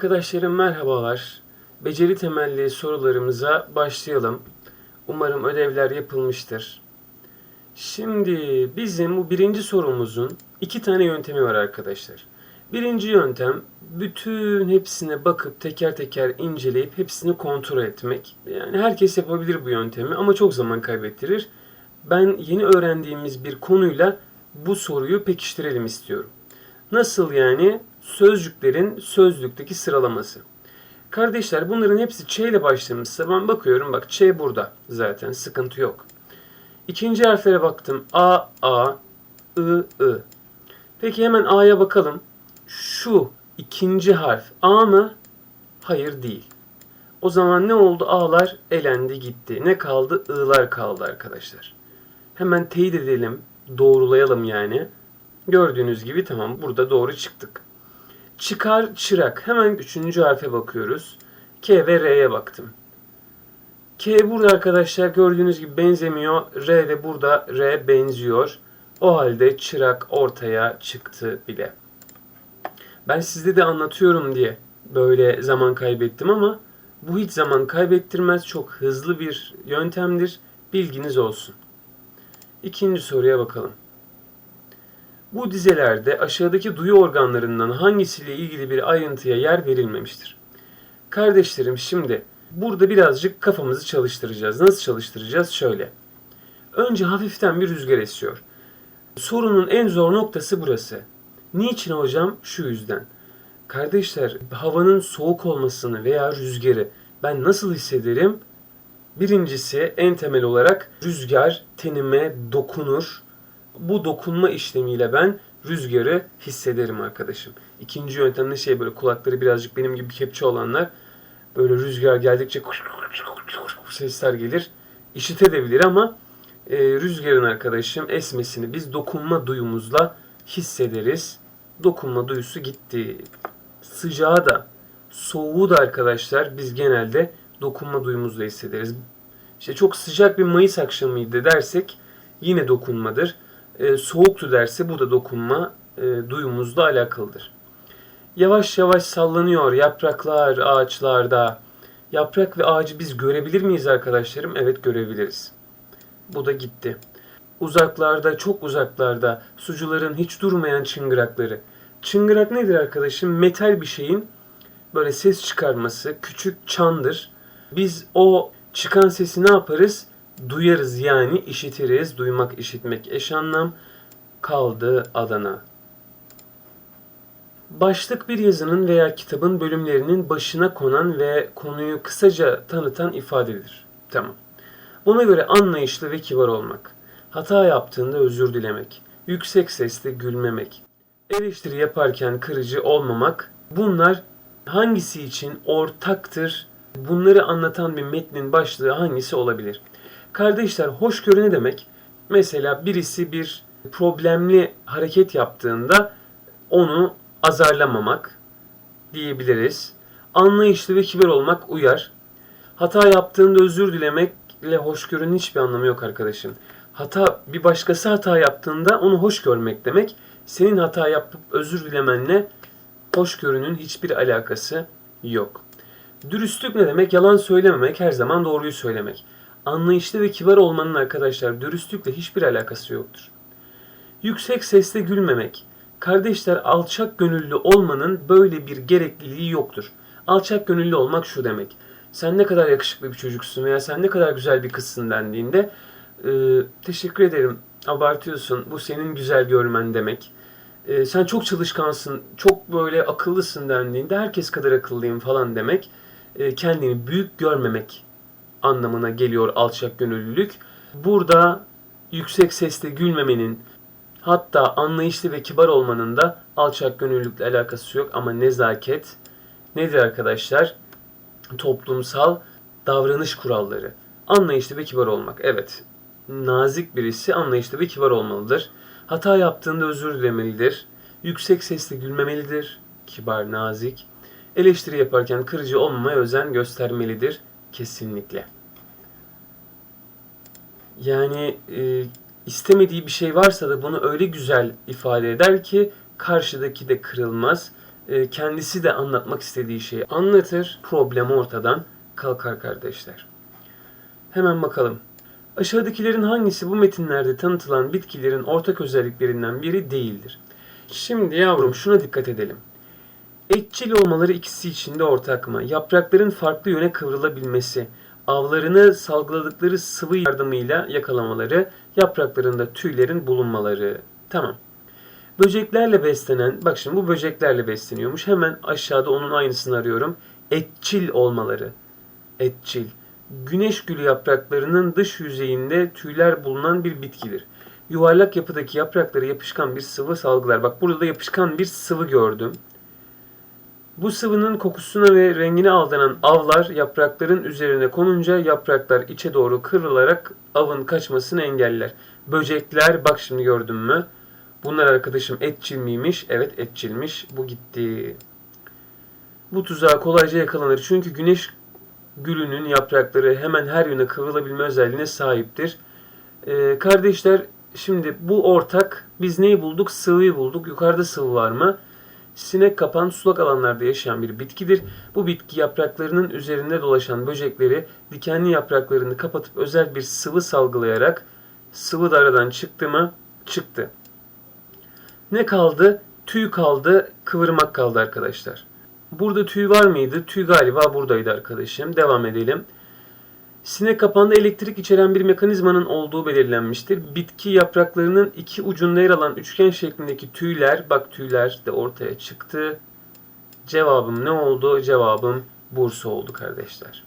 Arkadaşlarım merhabalar. Beceri temelli sorularımıza başlayalım. Umarım ödevler yapılmıştır. Şimdi bizim bu birinci sorumuzun iki tane yöntemi var arkadaşlar. Birinci yöntem bütün hepsine bakıp teker teker inceleyip hepsini kontrol etmek. Yani herkes yapabilir bu yöntemi ama çok zaman kaybettirir. Ben yeni öğrendiğimiz bir konuyla bu soruyu pekiştirelim istiyorum. Nasıl yani? Sözcüklerin sözlükteki sıralaması. Kardeşler bunların hepsi Ç ile başlamışsa ben bakıyorum bak Ç burada zaten sıkıntı yok. İkinci harflere baktım. A, A, I, I. Peki hemen A'ya bakalım. Şu ikinci harf A mı? Hayır değil. O zaman ne oldu? A'lar elendi gitti. Ne kaldı? I'lar kaldı arkadaşlar. Hemen teyit edelim. Doğrulayalım yani. Gördüğünüz gibi tamam burada doğru çıktık. Çıkar çırak. Hemen üçüncü harfe bakıyoruz. K ve R'ye baktım. K burada arkadaşlar gördüğünüz gibi benzemiyor. R de burada R benziyor. O halde çırak ortaya çıktı bile. Ben sizde de anlatıyorum diye böyle zaman kaybettim ama bu hiç zaman kaybettirmez. Çok hızlı bir yöntemdir. Bilginiz olsun. İkinci soruya bakalım. Bu dizelerde aşağıdaki duyu organlarından hangisiyle ilgili bir ayrıntıya yer verilmemiştir? Kardeşlerim şimdi burada birazcık kafamızı çalıştıracağız. Nasıl çalıştıracağız? Şöyle. Önce hafiften bir rüzgar esiyor. Sorunun en zor noktası burası. Niçin hocam? Şu yüzden. Kardeşler havanın soğuk olmasını veya rüzgarı ben nasıl hissederim? Birincisi en temel olarak rüzgar tenime dokunur. Bu dokunma işlemiyle ben rüzgarı hissederim arkadaşım. İkinci yöntem de şey böyle kulakları birazcık benim gibi kepçe olanlar böyle rüzgar geldikçe sesler gelir. İşitebilir ama e, rüzgarın arkadaşım esmesini biz dokunma duyumuzla hissederiz. Dokunma duyusu gitti. Sıcağı da soğuğu da arkadaşlar biz genelde dokunma duyumuzla hissederiz. İşte çok sıcak bir Mayıs akşamıydı dersek yine dokunmadır. E, soğuktu derse bu da dokunma e, duyumuzla alakalıdır. Yavaş yavaş sallanıyor yapraklar ağaçlarda. Yaprak ve ağacı biz görebilir miyiz arkadaşlarım? Evet görebiliriz. Bu da gitti. Uzaklarda, çok uzaklarda sucuların hiç durmayan çıngırakları. Çıngırak nedir arkadaşım? Metal bir şeyin böyle ses çıkarması, küçük çandır. Biz o çıkan sesi ne yaparız? Duyarız yani işitiriz. Duymak, işitmek eş anlam. Kaldı Adana. Başlık bir yazının veya kitabın bölümlerinin başına konan ve konuyu kısaca tanıtan ifadedir. Tamam. Buna göre anlayışlı ve kibar olmak, hata yaptığında özür dilemek, yüksek sesle gülmemek, eleştiri yaparken kırıcı olmamak, bunlar hangisi için ortaktır? Bunları anlatan bir metnin başlığı hangisi olabilir? Kardeşler hoşgörü ne demek? Mesela birisi bir problemli hareket yaptığında onu azarlamamak diyebiliriz. Anlayışlı ve kibar olmak uyar. Hata yaptığında özür dilemekle hoşgörünün hiçbir anlamı yok arkadaşım. Hata bir başkası hata yaptığında onu hoş görmek demek. Senin hata yapıp özür dilemenle hoşgörünün hiçbir alakası yok. Dürüstlük ne demek? Yalan söylememek, her zaman doğruyu söylemek. Anlayışlı ve kibar olmanın arkadaşlar dürüstlükle hiçbir alakası yoktur. Yüksek sesle gülmemek. Kardeşler alçak gönüllü olmanın böyle bir gerekliliği yoktur. Alçak gönüllü olmak şu demek. Sen ne kadar yakışıklı bir çocuksun veya sen ne kadar güzel bir kızsın dendiğinde e, teşekkür ederim abartıyorsun bu senin güzel görmen demek. E, sen çok çalışkansın çok böyle akıllısın dendiğinde herkes kadar akıllıyım falan demek. E, kendini büyük görmemek anlamına geliyor alçak gönüllülük. Burada yüksek sesle gülmemenin hatta anlayışlı ve kibar olmanın da alçak gönüllülükle alakası yok ama nezaket nedir arkadaşlar? Toplumsal davranış kuralları. Anlayışlı ve kibar olmak. Evet. Nazik birisi anlayışlı ve kibar olmalıdır. Hata yaptığında özür dilemelidir. Yüksek sesle gülmemelidir. Kibar, nazik. Eleştiri yaparken kırıcı olmamaya özen göstermelidir. Kesinlikle. Yani e, istemediği bir şey varsa da bunu öyle güzel ifade eder ki karşıdaki de kırılmaz. e, kendisi de anlatmak istediği şeyi anlatır. Problem ortadan kalkar kardeşler. Hemen bakalım. Aşağıdakilerin hangisi bu metinlerde tanıtılan bitkilerin ortak özelliklerinden biri değildir? Şimdi yavrum şuna dikkat edelim. Etçil olmaları ikisi için de ortak mı? Yaprakların farklı yöne kıvrılabilmesi, avlarını salgıladıkları sıvı yardımıyla yakalamaları, yapraklarında tüylerin bulunmaları. Tamam. Böceklerle beslenen, bak şimdi bu böceklerle besleniyormuş. Hemen aşağıda onun aynısını arıyorum. Etçil olmaları. Etçil. Güneş gülü yapraklarının dış yüzeyinde tüyler bulunan bir bitkidir. Yuvarlak yapıdaki yaprakları yapışkan bir sıvı salgılar. Bak burada da yapışkan bir sıvı gördüm. Bu sıvının kokusuna ve rengine aldanan avlar yaprakların üzerine konunca yapraklar içe doğru kıvrılarak avın kaçmasını engeller. Böcekler bak şimdi gördün mü? Bunlar arkadaşım etçil miymiş? Evet etçilmiş. Bu gitti. Bu tuzağa kolayca yakalanır. Çünkü güneş gülünün yaprakları hemen her yöne kıvrılabilme özelliğine sahiptir. Ee, kardeşler şimdi bu ortak biz neyi bulduk? Sıvıyı bulduk. Yukarıda sıvı var mı? Sinek kapan sulak alanlarda yaşayan bir bitkidir. Bu bitki yapraklarının üzerinde dolaşan böcekleri dikenli yapraklarını kapatıp özel bir sıvı salgılayarak sıvı da aradan çıktı mı? Çıktı. Ne kaldı? Tüy kaldı, kıvırmak kaldı arkadaşlar. Burada tüy var mıydı? Tüy galiba buradaydı arkadaşım. Devam edelim. Sinek kapağında elektrik içeren bir mekanizmanın olduğu belirlenmiştir. Bitki yapraklarının iki ucunda yer alan üçgen şeklindeki tüyler, bak tüyler de ortaya çıktı. Cevabım ne oldu? Cevabım Bursa oldu kardeşler.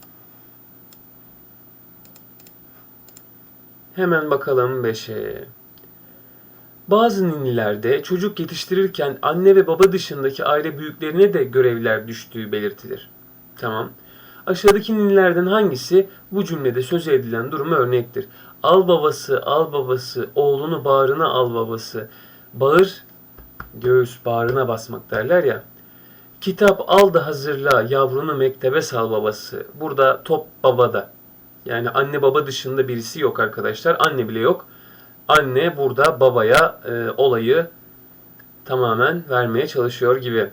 Hemen bakalım 5'e. Bazı ninnilerde çocuk yetiştirirken anne ve baba dışındaki aile büyüklerine de görevler düştüğü belirtilir. Tamam. Aşağıdaki ninnilerden hangisi bu cümlede söz edilen duruma örnektir? Al babası, al babası, oğlunu bağrına al babası. Bağır, göğüs bağrına basmak derler ya. Kitap al da hazırla, yavrunu mektebe sal babası. Burada top babada. Yani anne baba dışında birisi yok arkadaşlar. Anne bile yok. Anne burada babaya e, olayı tamamen vermeye çalışıyor gibi.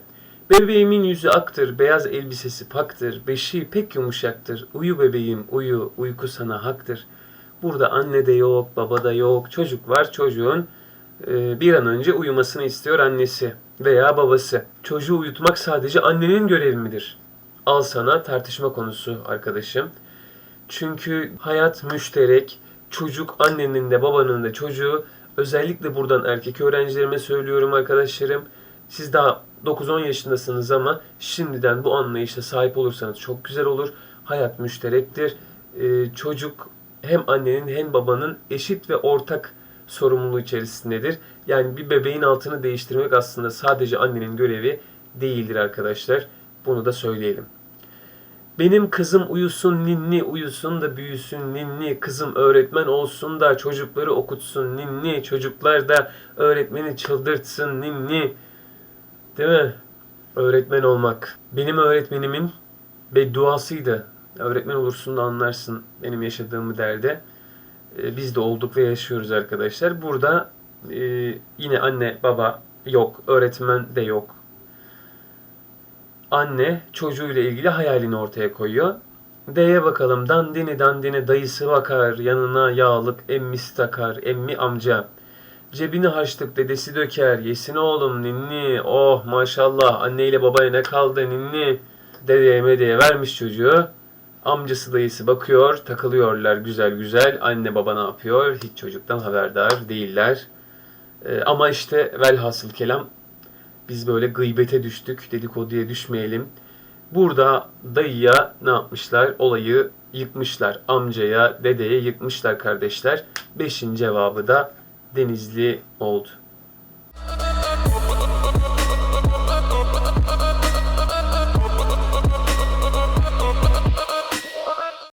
Bebeğimin yüzü aktır, beyaz elbisesi paktır, beşiği pek yumuşaktır. Uyu bebeğim, uyu, uyku sana haktır. Burada anne de yok, baba da yok, çocuk var, çocuğun e, bir an önce uyumasını istiyor annesi veya babası. Çocuğu uyutmak sadece annenin görevi midir? Al sana tartışma konusu arkadaşım. Çünkü hayat müşterek, çocuk annenin de babanın da çocuğu. Özellikle buradan erkek öğrencilerime söylüyorum arkadaşlarım. Siz daha 9-10 yaşındasınız ama şimdiden bu anlayışa sahip olursanız çok güzel olur. Hayat müşterektir. Ee, çocuk hem annenin hem babanın eşit ve ortak sorumluluğu içerisindedir. Yani bir bebeğin altını değiştirmek aslında sadece annenin görevi değildir arkadaşlar. Bunu da söyleyelim. Benim kızım uyusun ninni, uyusun da büyüsün ninni, kızım öğretmen olsun da çocukları okutsun ninni, çocuklar da öğretmeni çıldırtsın ninni. Değil mi? Öğretmen olmak. Benim öğretmenimin bedduasıydı. Öğretmen olursun da anlarsın benim yaşadığımı derdi. Ee, biz de olduk ve yaşıyoruz arkadaşlar. Burada e, yine anne baba yok, öğretmen de yok. Anne çocuğuyla ilgili hayalini ortaya koyuyor. D'ye bakalım. Dandini dandini dayısı bakar. Yanına yağlık emmisi takar. Emmi amca. Cebini haçlık dedesi döker. Yesin oğlum ninni. Oh maşallah anneyle babaya ne kaldı ninni. Dedeye medeye vermiş çocuğu. Amcası dayısı bakıyor. Takılıyorlar güzel güzel. Anne baba ne yapıyor? Hiç çocuktan haberdar değiller. Ee, ama işte velhasıl kelam biz böyle gıybete düştük. Dedikoduya düşmeyelim. Burada dayıya ne yapmışlar? Olayı yıkmışlar. Amcaya, dedeye yıkmışlar kardeşler. Beşin cevabı da Denizli oldu.